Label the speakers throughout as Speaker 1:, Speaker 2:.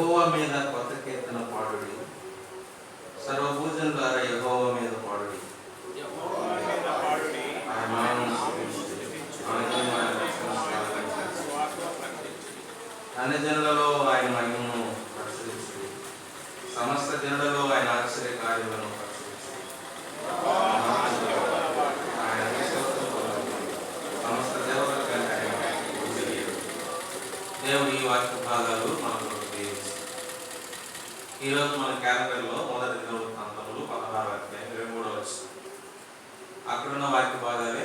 Speaker 1: యహోవా మీద కొత్త కీర్తన పాడుడి. సర్వభూజన ద్వారా యహోవా మీద పాడుడి. అన్ని జనులలో ఆయన మహిమను పరిశీలించి సమస్త జనులలో ఆయన ఆశ్చర్య కార్యములను ప్రచురించుడి ఆయన సమస్త దేవతల దేవుని ఈ వాక్య భాగాలు మనకు ఈరోజు మన క్యాలెండర్లో మొదటి దినవృత్తాంతములు పదహారు అధ్యాయం ఇరవై మూడవ వచ్చిన అక్కడున్న వాక్య భాగాలే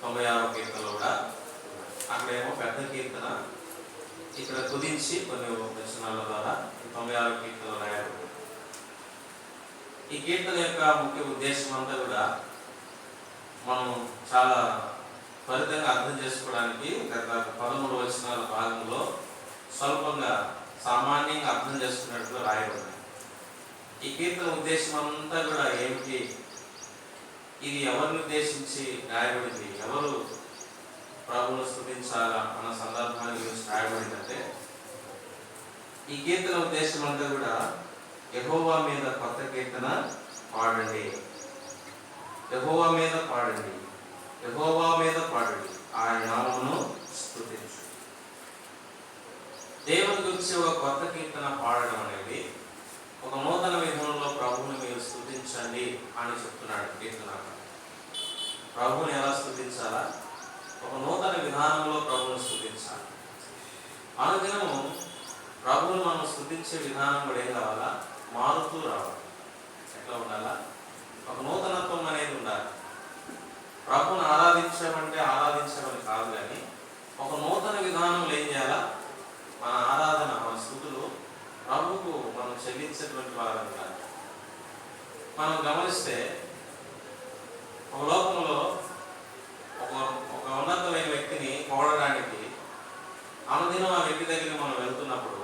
Speaker 1: తొంభై ఆరో కీర్తనలు కూడా అక్కడేమో పెద్ద కీర్తన ఇక్కడ కుదించి కొన్ని వచనాల ద్వారా తొంభై ఆరు కీర్తనలు రాయబడింది ఈ కీర్తన యొక్క ముఖ్య ఉద్దేశం అంతా కూడా మనం చాలా త్వరితంగా అర్థం చేసుకోవడానికి గత పదమూడు వచనాల భాగంలో స్వల్పంగా సామాన్యంగా అర్థం చేసుకున్నట్లు రాయబడింది. ఈ కీర్తన ఉద్దేశం అంతా కూడా ఏమిటి? ఇది ఎవరిని ఉద్దేశించి రాయబడింది? ఎవరు ప్రభువును స్థుతించాలా అన్న సందర్భాన్ని గురించి రాయబడిందంటే ఈ కీర్తన ఉద్దేశం అంతా కూడా యహోవా మీద కొత్త కీర్తన పాడండి. యహోవా మీద పాడండి. యహోవా మీద పాడండి. ఆయన నామమును స్థుతి దేవుని గురించి ఒక కొత్త కీర్తన పాడడం అనేది ఒక నూతన విధానంలో ప్రభువుని మీరు స్థుతించండి అని చెప్తున్నాడు కీర్తన ప్రభువుని ఎలా స్థుతించాలా? ఒక నూతన విధానంలో ప్రభువుని స్థుతించాలి. అనుదినము ప్రభువుని మనం స్థుతించే విధానం కూడా ఏం కావాలా? మారుతూ రావాలి. ఎట్లా ఉండాలా? ఒక నూతనత్వం అనేది ఉండాలి. ప్రభువుని ఆరాధించామంటే ఆరాధించమని కాదు కానీ ఒక నూతన విధానం ఏం చేయాలా మన ఆరాధన మన స్థుతులు ప్రభువుకు మనం చేసినటువంటి వారంగా మనం గమనిస్తే ఒక లోకంలో ఒక ఒక ఉన్నతమైన వ్యక్తిని కోడడానికి అనుదినం ఆ వ్యక్తి దగ్గరికి మనం వెళ్తున్నప్పుడు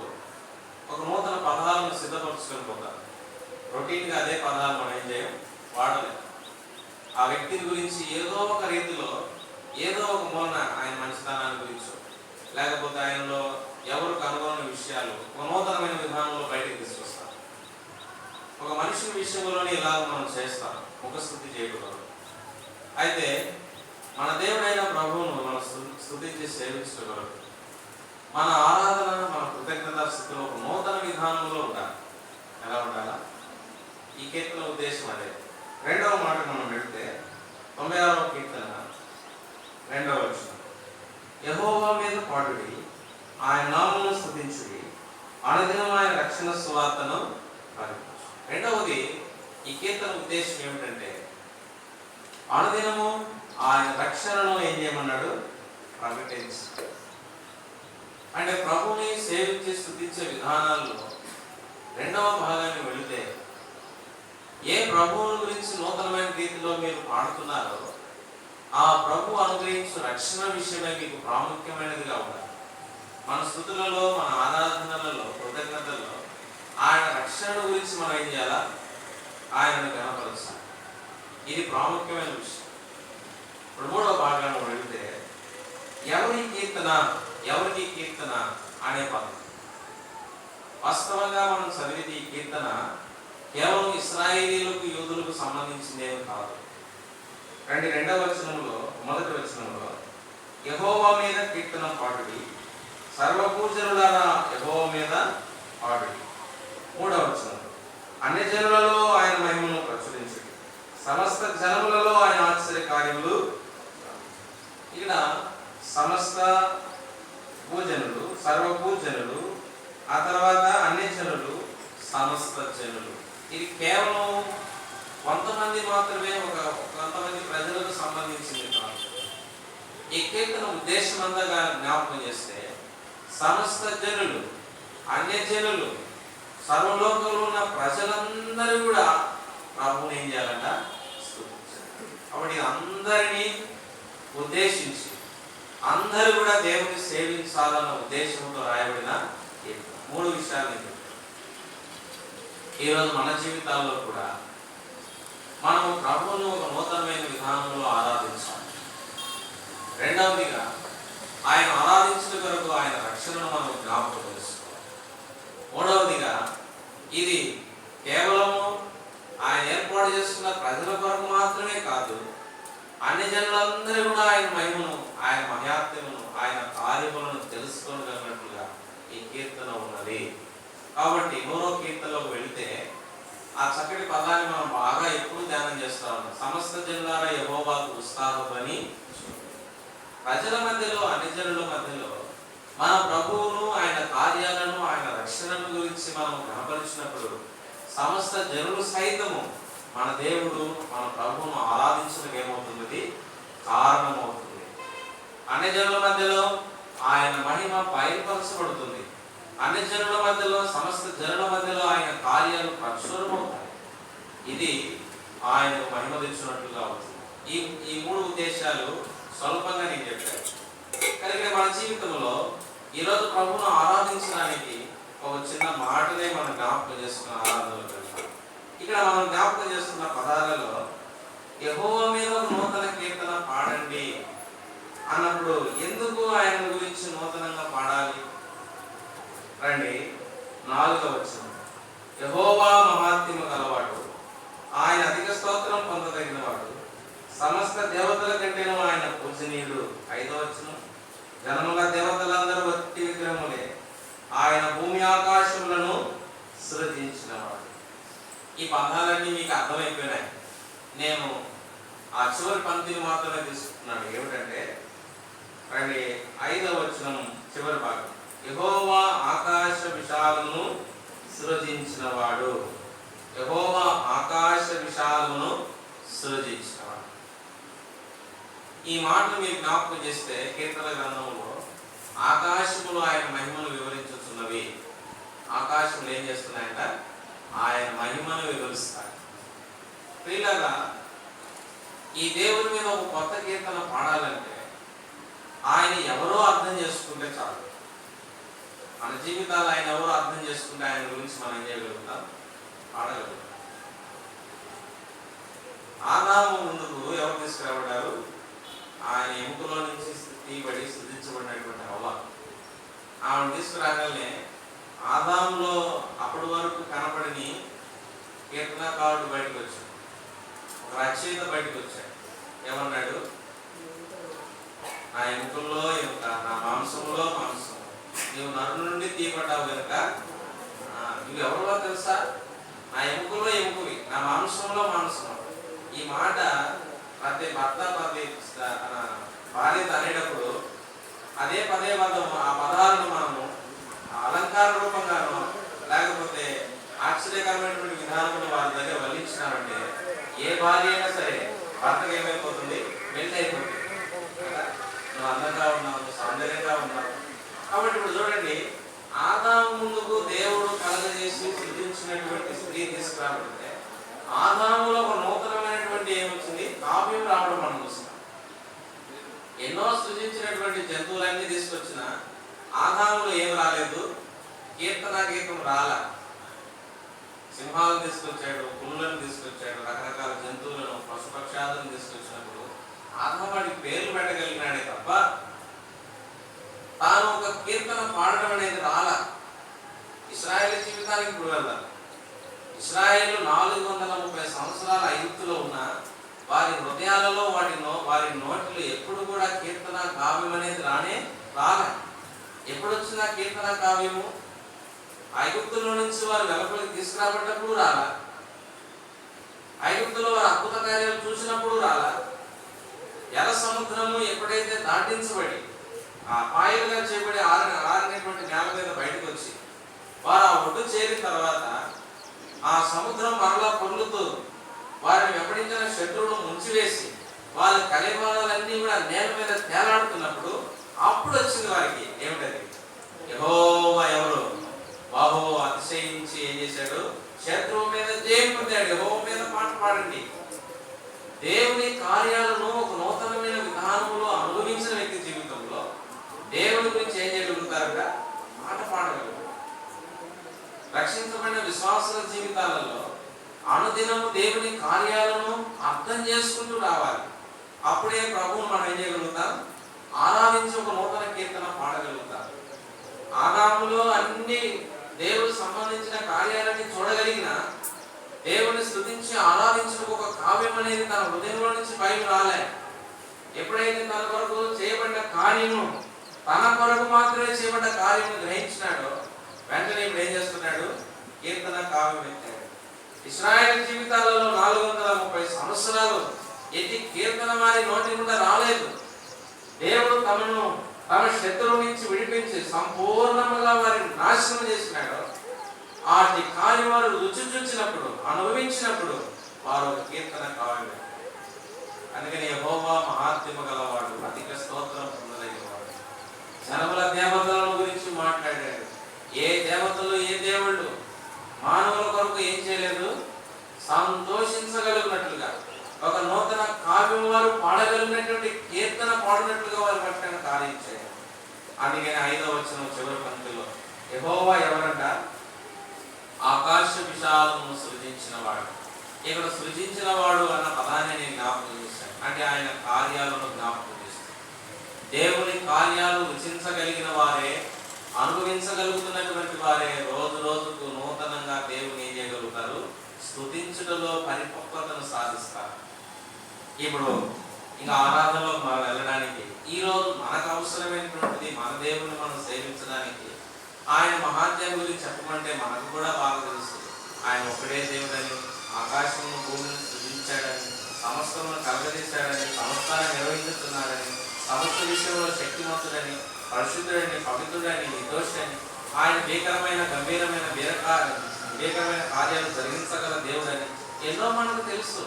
Speaker 1: ఒక నూతన పదాలను సిద్ధపరచుకొని పోతాం. రొటీన్గా అదే పదాలు మనం ఏం చేయం? వాడలేం. ఆ వ్యక్తిని గురించి ఏదో ఒక రీతిలో ఏదో ఒక మూలన ఆయన మంచితనాన్ని గురించో లేకపోతే ఆయనలో ఎవరు కనుగొన్న విషయాలు ఒక నూతనమైన విధానంలో బయటకు తీసుకొస్తారు మనిషి విషయంలోనే ఇలాగ మనం చేస్తాం. ముఖస్థుతి చేయకూడదు. అయితే మన దేవుడైన ప్రభువును మనం స్థుతించి సేవించగలరు మన ఆరాధన మన కృతజ్ఞత స్థితిలో ఒక నూతన విధానంలో ఉండాలి. ఎలా ఉండాలా? ఈ కీర్తన ఉద్దేశం అదే. రెండవ మాట మనం పెడితే తొంభై ఆరవ కీర్తన రెండవ వచ్చిన యహోవా మీద పాడుడి ఆయన నామను స్థుతించుడి. అనుదినం ఆయన రక్షణ స్వార్థను పరిపాలి రెండవది ఈ కీర్తన ఉద్దేశం ఏమిటంటే అనుదినము ఆయన రక్షణను ఏం చేయమన్నాడు? ప్రకటించు అంటే ప్రభుని సేవించి స్థుతించే విధానాల్లో రెండవ భాగాన్ని వెళితే ఏ ప్రభువుని గురించి నూతనమైన రీతిలో మీరు పాడుతున్నారో ఆ ప్రభు అనుగ్రహించు రక్షణ విషయమే మీకు ప్రాముఖ్యమైనదిగా ఉండాలి. మన స్థుతులలో మన ఆరాధనలలో కృతజ్ఞతల్లో ఆయన రక్షణ గురించి మనం ఏం చేయాలా? ఆయనను కనపరచాలి ఇది ప్రాముఖ్యమైన విషయం. ఇప్పుడు మూడవ భాగంలో వెళితే ఎవరి కీర్తన ఎవరికి కీర్తన అనే పదం. వాస్తవంగా మనం చదివేది ఈ కీర్తన కేవలం ఇస్రాయేలీలకు యూదులకు సంబంధించిందేమి కాదు. రెండు రెండవ వచనంలో మొదటి వచనంలో యహోవా మీద కీర్తన పాడుడి సర్వపూజనులారా యహోవా మీద పాడుడి. మూడవ వచనం అన్ని జనులలో ఆయన మహిమను ప్రచురించుడి. సమస్త జనములలో ఆయన ఆశ్చర్య కార్యములు ఇక్కడ సమస్త పూజనులు సర్వభూజనులు ఆ తర్వాత అన్ని జనులు సమస్త జనులు. ఇది కేవలం కొంతమంది మాత్రమే ఒక కొంతమంది ప్రజలకు సంబంధించింది కాదు. ఈ కీర్తన ఉద్దేశం అంతగా జ్ఞాపకం చేస్తే సమస్త జనులు అన్య జనులు సర్వలోకంలో ఉన్న ప్రజలందరూ కూడా ప్రభువుని ఏం చేయాలంట? కాబట్టి అందరినీ ఉద్దేశించి అందరూ కూడా దేవుని సేవించాలన్న ఉద్దేశంతో రాయబడిన మూడు విషయాలు ఈరోజు మన జీవితాల్లో కూడా మనం ప్రభువును ఒక నూతనమైన విధానంలో ఆరాధించాలి. రెండవదిగా ఆయన ఆరాధించిన కొరకు ఆయన రక్షణను మనం జ్ఞాపకం మూడవదిగా ఇది కేవలము ఆయన ఏర్పాటు చేస్తున్న ప్రజల కొరకు మాత్రమే కాదు అన్ని జనులందరూ కూడా ఆయన మహిమను ఆయన మహాత్మ్యమును ఆయన కార్యములను తెలుసుకోగలిగినట్లుగా ఈ కీర్తన ఉన్నది. కాబట్టి నూరో కీర్తనలోకి వెళితే ఆ చక్కటి పదాన్ని మనం బాగా ఎక్కువ ధ్యానం చేస్తా ఉన్నాం. సమస్త జనులారా యహోబాకు ఉత్సాహం అని ప్రజల మధ్యలో అన్ని జనుల మధ్యలో మన ప్రభువును ఆయన కార్యాలను ఆయన రక్షణను గురించి మనం కనపరిచినప్పుడు సమస్త జనులు సైతము మన దేవుడు మన ప్రభువును ఆరాధించడం ఏమవుతుంది కారణమవుతుంది. అన్ని జనుల మధ్యలో ఆయన మహిమ బయలుపరచబడుతుంది. అన్ని జనుల మధ్యలో సమస్త జనుల మధ్యలో ఆయన కార్యాలు ప్రచురమవుతాయి ఇది ఆయన మహిమ తెచ్చినట్లుగా అవుతుంది. ఈ ఈ మూడు ఉద్దేశాలు స్వల్పంగా నేను చెప్పాను. కలిగిన మన జీవితంలో ఈరోజు ప్రభువును ఆరాధించడానికి ఒక చిన్న మాటనే మనం జ్ఞాపకం చేసుకున్న ఆరాధనలు ఇక్కడ మనం జ్ఞాపకం చేస్తున్న పదాలలో యహోవ మీద నూతన కీర్తన పాడండి అన్నప్పుడు ఎందుకు ఆయన గురించి నూతనంగా పాడాలి? రండి నాలుగవ వచ్చిన యహోవా మహాత్మ్యం గలవాడు ఆయన అధిక స్తోత్రం పొందదగిన వాడు సమస్త దేవతల కంటేనూ ఆయన పూజనీయుడు ఐదవ వచ్చిన జనముల దేవతలందరూ వట్టి విగ్రహములే ఆయన భూమి ఆకాశములను సృజించినవాడు ఈ పదాలన్నీ మీకు అర్థమైపోయినాయి నేను ఆ చివరి పంక్తిని మాత్రమే తీసుకున్నాను ఏమిటంటే రండి ఐదవ వచనం చివరి భాగం యహోవా ఆకాశ విశాలను సృజించినవాడు. యహోవా ఆకాశ విశాలమును సృజించినవాడు. ఈ మాటను మీరు జ్ఞాపకం చేస్తే కీర్తన గ్రంథంలో ఆకాశములు ఆయన మహిమను వివరించుతున్నవి. ఆకాశములు ఏం చేస్తున్నాయంట? ఆయన మహిమను వివరిస్తాయి. ప్రియులారా ఈ దేవుని మీద ఒక కొత్త కీర్తన పాడాలంటే ఆయన ఎవరో అర్థం చేసుకుంటే చాలు. మన జీవితాలు ఆయన ఎవరో అర్థం చేసుకుంటే ఆయన గురించి మనం ఏం చేయగలుగుతాం? పాడగలుగుతాం ఆదాము ముందుకు ఎవరు తీసుకురాబడ్డారు? ఆయన ఎముకలో నుంచి తీయబడి శుద్ధించబడినటువంటి అవ్వ ఆమెను తీసుకురాగానే ఆదాంలో అప్పటి వరకు కనపడని కీర్తనకారుడు బయటకు వచ్చాడు. ఒక రచయిత బయటకు వచ్చాడు. ఏమన్నాడు? నా ఎముకల్లో ఎముక నా మాంసంలో మాంసం. నీవు నరు నుండి తీయబడ్డావు కనుక నువ్వు ఎవరిలో తెలుసా? నా ఎముకలో ఎముకవి నా మాంసంలో మాంసం ఈ మాట ప్రతి భర్త ప్రతి భార్య భార్యత అనేటప్పుడు అదే పదే పదం ఆ పదాలను మనము అలంకార రూపంగాను లేకపోతే ఆశ్చర్యకరమైనటువంటి విధానంలో వారి దగ్గర వల్లించినామంటే ఏ భార్య అయినా సరే భర్తకు ఏమైపోతుంది? పెళ్ళి అయిపోతుంది నువ్వు అందంగా ఉన్నావు సౌందర్యంగా ఉన్నావు. కాబట్టి ఇప్పుడు చూడండి ఆదాము ముందుకు దేవుడు కలగజేసి సిద్ధించినటువంటి స్త్రీ తీసుకురాబడితే ఆదాములో ఒక నూతనమైనటువంటి ఏమొచ్చింది? కావ్యం రావడం మనం చూస్తున్నాం. ఎన్నో సృజించినటువంటి జంతువులన్నీ తీసుకొచ్చిన ఆదాములో ఏం రాలేదు? కీర్తన గీతం రాల. సింహాలను తీసుకొచ్చాడు పులులను తీసుకొచ్చాడు రకరకాల జంతువులను పశుపక్షాలను తీసుకొచ్చినప్పుడు ఆదామాడికి పేర్లు పెట్టగలిగినాడే తప్ప తాను ఒక కీర్తన పాడడం అనేది రాల. ఇస్రాయేల్ జీవితానికి ఇప్పుడు వెళ్దాం ఇస్రాయేల్ నాలుగు వందల ముప్పై సంవత్సరాల ఐగుప్తులో ఉన్న వారి హృదయాలలో వాటి నో వారి నోటిలో ఎప్పుడు కూడా కీర్తన కావ్యం అనేది రానే రాల. ఎప్పుడు వచ్చిన కీర్తన కావ్యము? ఐగుప్తులో నుంచి వారు వెలుపలికి తీసుకురాబడ్డప్పుడు రాలా. ఐగుప్తులో వారు అద్భుత కార్యాలు చూసినప్పుడు రాలా. ఎర్ర సముద్రము ఎప్పుడైతే దాటించబడి పాయలుగా చేయబడి ఆరిన ఆరినటువంటి నేల మీద బయటకు వచ్చి వారు ఆ ఒడ్డు చేరిన తర్వాత ఆ సముద్రం మరలా పొర్లుతూ వారిని వెంబడించిన శత్రువును ముంచివేసి వాళ్ళ కలిమాలన్నీ కూడా నేల మీద తేలాడుతున్నప్పుడు అప్పుడు వచ్చింది వారికి ఏమిటది? యహోవా ఎవరు? బాహో అతిశయించి ఏం చేశాడు? శత్రువు మీద జయం పొందాడు యెహోవా మీద పాట పాడండి. దేవుని కార్యాలను ఒక నూతనమైన విధానంలో రక్షించబడిన విశ్వాసుల జీవితాలలో అనుదినము దేవుని కార్యాలను అర్థం చేసుకుంటూ రావాలి. అప్పుడే ప్రభువు మనం ఏం చేయగలుగుతాం? ఆరాధించి ఒక నూతన కీర్తన పాడగలుగుతాం. ఆదాములో అన్ని దేవుడు సంబంధించిన కార్యాలన్నీ చూడగలిగిన దేవుని స్థుతించి ఆరాధించిన ఒక కావ్యం అనేది తన హృదయంలో నుంచి బయట రాలే. ఎప్పుడైతే తన కొరకు చేయబడిన కార్యము తన కొరకు మాత్రమే చేయబడ్డ కార్యము గ్రహించినాడో వెంటనే ఇప్పుడు ఏం చేస్తున్నాడు? కీర్తన కావ్యం ఎత్తాడు ఇస్రాయల్ జీవితాలలో నాలుగు వందల ముప్పై సంవత్సరాలు ఎత్తి కీర్తన వారి నోటి గుండా రాలేదు. దేవుడు తమను తమ శత్రువు నుంచి విడిపించి సంపూర్ణంగా వారిని నాశనం చేసినాడు. వాటి కాని వారు రుచి చూచినప్పుడు అనుభవించినప్పుడు వారు ఒక కీర్తన కావ్యం అందుకని యహోవా మహాత్మ గలవాడు అధిక స్తోత్రం పొందదగినవాడు. జనముల దేవతలను గురించి మాట్లాడాడు. దేవతలు ఏ దేవుళ్ళు? మానవుల కొరకు ఏం చేయలేదు? సంతోషించగలిగినట్లుగా. ఒక నూతన కావ్యం వారు పాడగలిగినటువంటి కీర్తన పాడినట్లుగా వారు పట్టణ కార్యం చేయాలి అందుకని ఐదవ వచ్చిన చివరి పంక్తిలో యహోవా ఎవరంట? ఆకాశ విశాలము సృజించిన వాడు ఇక్కడ సృజించిన వాడు అన్న పదాన్ని నేను జ్ఞాపకం చేశాను. అంటే ఆయన కార్యాలను జ్ఞాపకం చేస్తాను. దేవుని కార్యాలు రుచించగలిగిన వారే అనుభవించగలుగుతున్నటువంటి వారే రోజు రోజుకు నూతనంగా దేవుని ఏం చేయగలుగుతారు స్తుతించుటలో పరిపక్వతను సాధిస్తారు. ఇప్పుడు ఇంకా ఆరాధనలో మనం వెళ్ళడానికి ఈ రోజు మనకు అవసరమైనటువంటిది మన దేవుని మనం సేవించడానికి ఆయన మహాత్యం గురించి చెప్పమంటే మనకు కూడా బాగా తెలుస్తుంది ఆయన ఒకటే దేవుడని ఆకాశమును భూమిని సృజించాడని సమస్తమును కలగదీశాడని సమస్తాన్ని నిర్వహించుతున్నాడని సమస్త విషయంలో శక్తిమంతుడని పరిశుద్ధుడని పవిత్రుడని నిర్దోషుడని ఆయన భీకరమైన గంభీరమైన భీకరమైన కార్యాలు జరిగించగల దేవుడని ఎన్నో మనకు తెలుసు.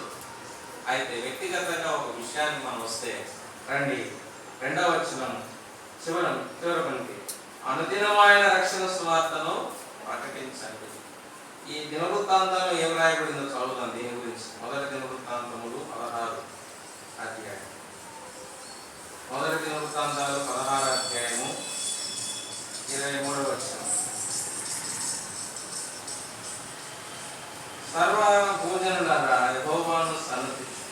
Speaker 1: అయితే వ్యక్తిగతంగా ఒక విషయాన్ని మనం వస్తే రండి రెండవ వచనం చివరం చివరి పనికి. అనుదినమైన రక్షణ సువార్తను ప్రకటించండి. ఈ దినవృత్తాంతంలో ఏం రాయబడిందో చదువు భోజనులారా యెహోవాను సన్నతించు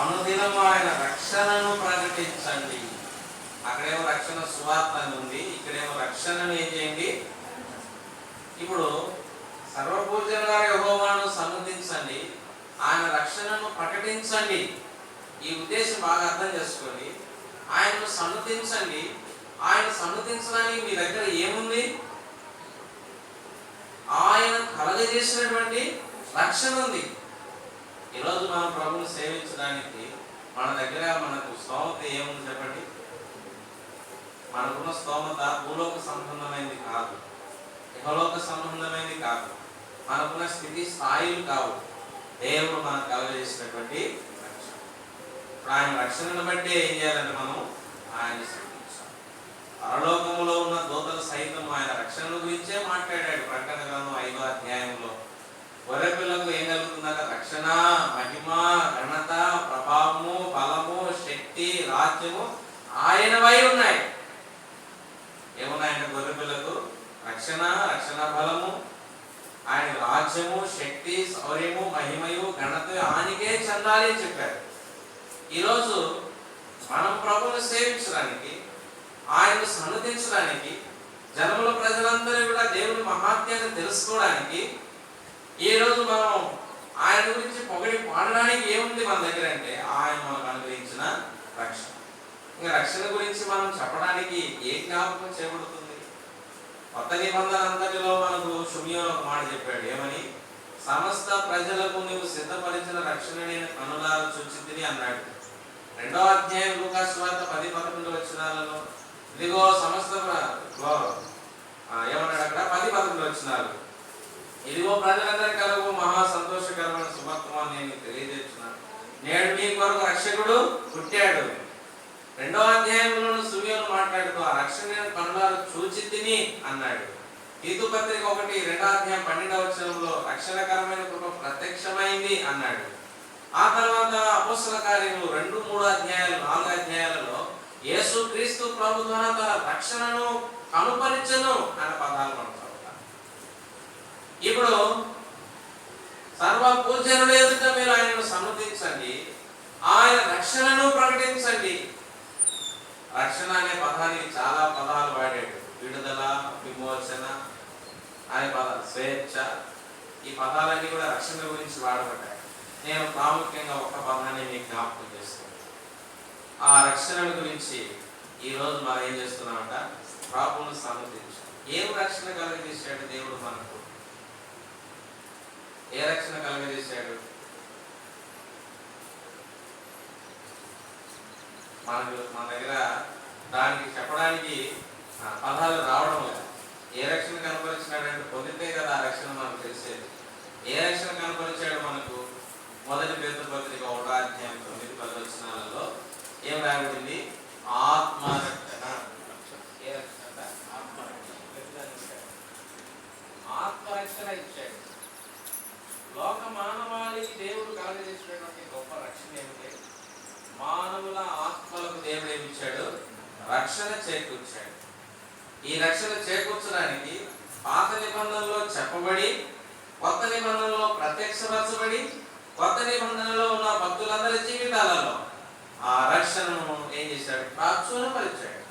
Speaker 1: అనుదినం ఆయన రక్షణను ప్రకటించండి. అక్కడేమో రక్షణ సువార్త అని ఉంది ఇక్కడేమో రక్షణను ఏం చేయండి? ఇప్పుడు సర్వభూజనులారా యెహోవాను సన్నతించండి ఆయన రక్షణను ప్రకటించండి. ఈ ఉద్దేశం బాగా అర్థం చేసుకోండి ఆయనను సన్నతించండి ఆయన సన్నతించడానికి మీ దగ్గర ఏముంది? ఆయన కలగజేసినటువంటి రక్షణ ఉంది. ఈరోజు మనం ప్రభుని సేవించడానికి మన దగ్గర మనకు స్తోమత ఏముంది చెప్పండి? మనకున్న స్తోమత భూలోక సంబంధమైనది కాదు. ఇహలోక సంబంధమైనది కాదు. మనకున్న స్థితి స్థాయిలు కావు. దేవుడు మనకు కలగజేసినటువంటి రక్షణ. ఇప్పుడు ఆయన రక్షణను బట్టి ఏం చేయాలంటే మనం ఆయన సేవించాలి. పరలోకములో ఉన్న దూతలు సైతం ఆయన రక్షణ గురించే మాట్లాడాడు ప్రకటన గ్రంథం ఐదో అధ్యాయంలో గొర్రెపిల్లకు ఏం కలుగుతుందట రక్షణ మహిమ ఘనత ప్రభావము బలము శక్తి రాజ్యము ఆయనవై ఉన్నాయి ఏమున్నాయంటే గొర్రెపిల్లకు రక్షణ రక్షణ బలము ఆయన రాజ్యము శక్తి శౌర్యము మహిమయు ఘనత ఆయనకే చెందాలి అని చెప్పారు ఈరోజు మనం ప్రభువుని సేవించడానికి ఆయనను సన్నతించడానికి జనముల ప్రజలందరూ కూడా దేవుని మహాత్యాన్ని తెలుసుకోవడానికి ఈ రోజు మనం ఆయన గురించి పొగడి పాడడానికి ఏముంది మన దగ్గర అంటే ఆయన మనకు అనుగ్రహించిన రక్షణ ఇంకా రక్షణ గురించి మనం చెప్పడానికి ఏ జ్ఞాపకం చేయబడుతుంది కొత్త నిబంధన అంతటిలో మనకు శుభ్యం ఒక మాట చెప్పాడు. ఏమని? సమస్త ప్రజలకు నీవు సిద్ధపరిచిన రక్షణ నేను కనులారా చూచితిని అన్నాడు. రెండో అధ్యాయం లూకాసు వార్త పది పదకొండు వచ్చినాలలో ఇదిగో సమస్త ఏమన్నాడు అక్కడ? పది పదకొండు వచ్చినారు ఇదిగో ప్రజలందరి కలుగు మహా సంతోషకరమైన శుభత్వాన్ని నేను తెలియజేస్తున్నాను. నేడు మీ కొరకు రక్షకుడు పుట్టాడు. రెండవ అధ్యాయంలో సువ్యను మాట్లాడుతూ ఆ రక్షణ కనులారు చూచి తిని అన్నాడు. హీతు పత్రిక ఒకటి రెండో అధ్యాయం పన్నెండవ వచనంలో రక్షణకరమైన కృప ప్రత్యక్షమైంది అన్నాడు. ఆ తర్వాత అపోస్తల కార్యములు రెండు మూడు అధ్యాయాలు నాలుగు అధ్యాయాలలో యేసు క్రీస్తు ప్రభు ద్వారా తన రక్షణను కనుపరిచను అనే పదాలు మనం చదువుతాం ఇప్పుడు సర్వ పూజనుల ఎదుట మీరు ఆయనను సమ్మతించండి ఆయన రక్షణను ప్రకటించండి. రక్షణ అనే పదానికి చాలా పదాలు వాడాడు. విడుదల విమోచన అనే పదాలు స్వేచ్ఛ. ఈ పదాలన్నీ కూడా రక్షణ గురించి వాడబడ్డాయి. నేను ప్రాముఖ్యంగా ఒక పదాన్ని మీకు జ్ఞాపకం చేస్తాను. ఆ రక్షణ గురించి ఈ రోజు మనం ఏం చేస్తున్నామంట? ప్రభువును సమర్థించాం ఏం రక్షణ కలుగజేశాడు దేవుడు మనకు? ఏ రక్షణ కలుగజేశాడు? మనకు మన దగ్గర దానికి చెప్పడానికి పదాలు రావడం లేదు. ఏ రక్షణ కనపరిచినాడంటే పొందితే కదా ఆ రక్షణ మనకు తెలిసేది. ఏ రక్షణ కనపరిచాడు మనకు? మొదటి పేద పత్రిక ఒకటో అధ్యాయం తొమ్మిది పది వచనాలలో ఏం రాబడింది ఆత్మ రక్షణ ఏ రక్షణ? ఆత్మరక్షణ. ఇచ్చాడు. ఇచ్చాడు. లోక మానవాళికి దేవుడు కలగజేసినటువంటి గొప్ప రక్షణ ఏమిటి? మానవుల ఆత్మలకు దేవుడు ఇచ్చాడు? రక్షణ చేకూర్చాడు. ఈ రక్షణ చేకూర్చడానికి పాత నిబంధనలో చెప్పబడి కొత్త నిబంధనలో ప్రత్యక్షపరచబడి కొత్త నిబంధనలో ఉన్న భక్తులందరి జీవితాలలో ఆ రక్షణను ఏం చేశాడు? ప్రాచుర్యపరిచాడు.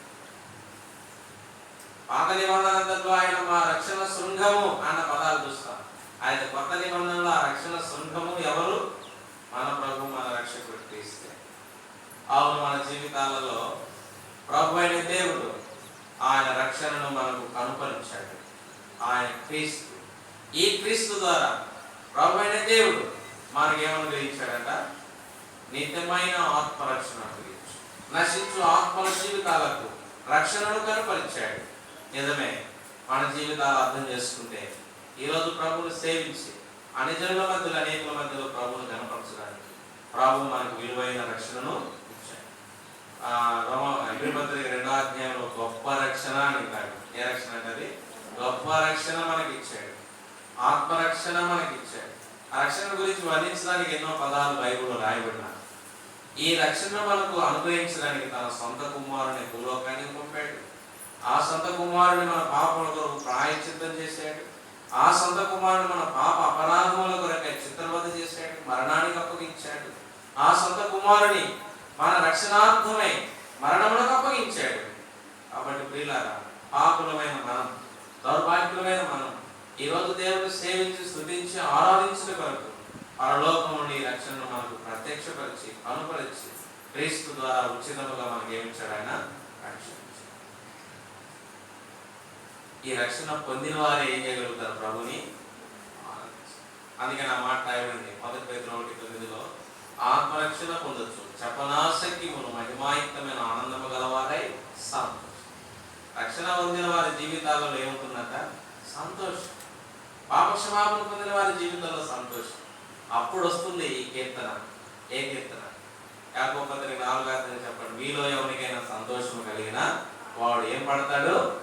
Speaker 1: పాత నిబంధనలో ఆయన మా రక్షణ శృంగము అన్న పదాలు చూస్తాం. ఆయన కొత్త నిబంధనలో ఆ రక్షణ శృంగము ఎవరు? మన ప్రభు మన రక్షకుడు క్రీస్తే. అవును మన జీవితాలలో ప్రభు అయిన దేవుడు ఆయన రక్షణను మనకు కనుపరిచాడు ఆయన క్రీస్తు. ఈ క్రీస్తు ద్వారా ప్రభు అయిన దేవుడు మనకి ఏమనుగ్రహించాడట నిత్యమైన ఆత్మరక్షణ అనుగ్రహించాడు నశించు ఆత్మల జీవితాలకు రక్షణను కనుపరిచాడు. నిజమే మన జీవితాలు అర్థం చేసుకుంటే ఈరోజు ప్రభువును సేవించి అనిజనుల మధ్యలో అనేకుల మధ్యలో ప్రభువును కనపరచడానికి ప్రభు మనకు విలువైన రక్షణను రోమ అగ్నిపత్రిక రెండో అధ్యాయంలో గొప్ప రక్షణ అని అంటాడు ఏ రక్షణ అంటే గొప్ప రక్షణ మనకి ఇచ్చాడు ఆత్మరక్షణ మనకి ఇచ్చాడు ఆ రక్షణ గురించి వర్ణించడానికి ఎన్నో పదాలు బైబిల్లో రాయబడినాయి. ఈ రక్షణ మనకు అనుగ్రహించడానికి తన సొంత కుమారుని భూలోకానికి పంపాడు. ఆ సొంత కుమారుని మన పాపముల కొరకు ప్రాయచిత్తం చేశాడు. ఆ సొంత కుమారుని మన పాప అపరాధముల కొరకై చిత్రవద చేశాడు. మరణానికి అప్పగించాడు ఆ సొంత కుమారుని మన రక్షణార్థమై మరణములకు అప్పగించాడు. కాబట్టి ప్రియులారా పాపులమైన మనం దౌర్భాగ్యులమైన మనం ఈరోజు రోజు దేవుని సేవించి స్థుతించి ఆరాధించిన కొరకు పరలోకముని ఈ రక్షణను మనకు ప్రత్యక్షపరిచి అనుపరిచి క్రీస్తు ద్వారా ఉచితముగా మనం ఏమించాడు ఆయన? రక్షణ ఈ రక్షణ పొందిన వారు ఏం చేయగలుగుతారు ప్రభుని? అందుకే నా మాట రాయబడింది. మొదటి పేరు ఒకటి తొమ్మిదిలో ఆత్మరక్షణ పొందొచ్చు. చెప్పనాశక్తి మహిమాయుక్తమైన ఆనందము గలవారై సంతోషం రక్షణ పొందిన వారి జీవితాలలో ఏముంటుందట? సంతోషం. పాపక్షమాపణ పొందిన వారి జీవితంలో సంతోషం. అప్పుడు వస్తుంది ఈ కీర్తన ఏ కీర్తన? యాకోపత్రి నాలుగు అధ్యాయం చెప్పండి. మీలో ఎవరికైనా సంతోషం కలిగిన వాడు ఏం పడతాడు?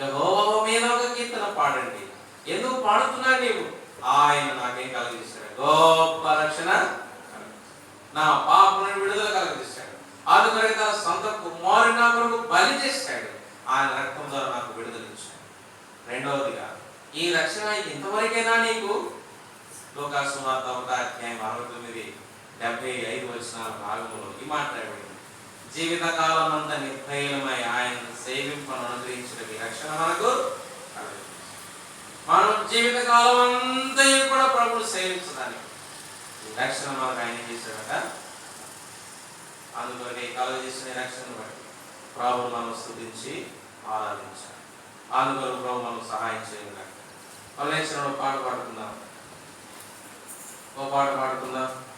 Speaker 1: యెహోవా మీద ఒక కీర్తన పాడండి. ఎందుకు పాడుతున్నా నీవు? ఆయన నాకేం కలిగిస్తాడు గో రక్షణ నా పాపను విడుదల కలిగిస్తాడు అందుకొరకు తన సొంత కుమారుని నా కొరకు బలి చేశాడు ఆయన రక్తం ద్వారా నాకు విడుదల ఇచ్చాడు రెండవదిగా ఈ రక్షణ ఇంతవరకైనా నీకు లోకాసువార్త ఒక అధ్యాయం అరవై తొమ్మిది డెబ్బై ఐదు వచ్చిన భాగంలో ఈ మాట్లాడింది జీవితకాలం అంతా నిర్భయమై ఆయన సేవింపను అనుగ్రహించిన రక్షణ మనకు మనం జీవితకాలం అంతా కూడా ప్రభుడు సేవించడానికి రక్షణ మనకు ఆయన చేశాడట. అందులోనే కలుగ చేసిన రక్షణ బట్టి ప్రభు మనం స్థుతించి ఆరాధించాలి. అందుకొరకు ప్రభు మనం సహాయం చేయాలి పల్లెశ్వరంలో పాట పాడుకుందాం. ఓ పాట పాడుకుందాం.